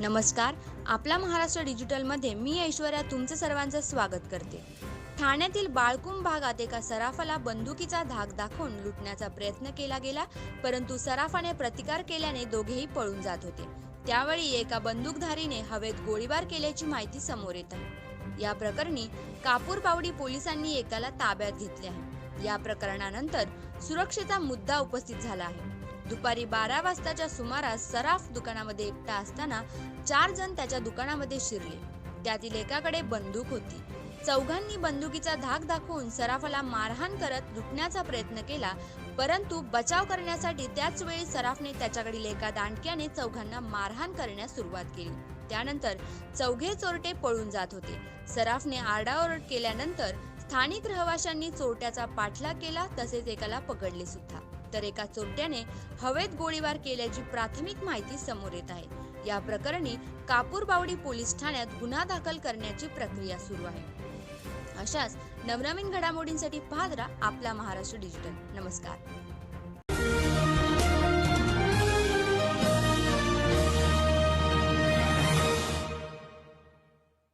नमस्कार आपला महाराष्ट्र डिजिटलमध्ये मी ऐश्वर्या तुमचं सर्वांचं स्वागत करते. ठाण्यातील बाळकुंभ भागात एका सराफाला बंदुकीचा धाक दाखवून लुटण्याचा प्रयत्न केला गेला परंतु सराफाने प्रतिकार केल्याने दोघेही पळून जात होते. त्यावेळी एका बंदूकधारीने हवेत गोळीबार केल्याची माहिती समोर येत. आहे या प्रकरणी कापूर पावडी पोलिसांनी एकाला ताब्यात घेतले आहे. या प्रकरणानंतर सुरक्षेचा मुद्दा उपस्थित झाला आहे. दुपारी बारा वाजताच्या सुमारास सराफ दुकानामध्ये एकटा असताना चार जण त्याच्या दुकानामध्ये शिरले. त्यातील एकाकडे बंदूक होती. चौघांनी बंदुकीचा धाक दाखवून सराफाला मारहाण करत लुटण्याचा प्रयत्न केला परंतु बचाव करण्यासाठी त्याच वेळी सराफने त्याच्याकडील एका दांडक्याने चौघांना मारहाण करण्यास सुरुवात केली. त्यानंतर चौघे चोरटे पळून जात होते. सराफने आरडाओरड केल्यानंतर स्थानिक रहिवाशांनी चोरट्याचा पाठलाग केला तसेच एकाला पकडले सुद्धा. तर एका चोरट्याने हवेत गोळीबार केल्याची प्राथमिक माहिती समोर येत आहे. या प्रकरणी कापूरबावडी पोलीस ठाण्यात गुन्हा दाखल करण्याची प्रक्रिया सुरू आहे. अशाच नवनवीन घडामोडींसाठी पाहत राहा आपला महाराष्ट्र डिजिटल. नमस्कार.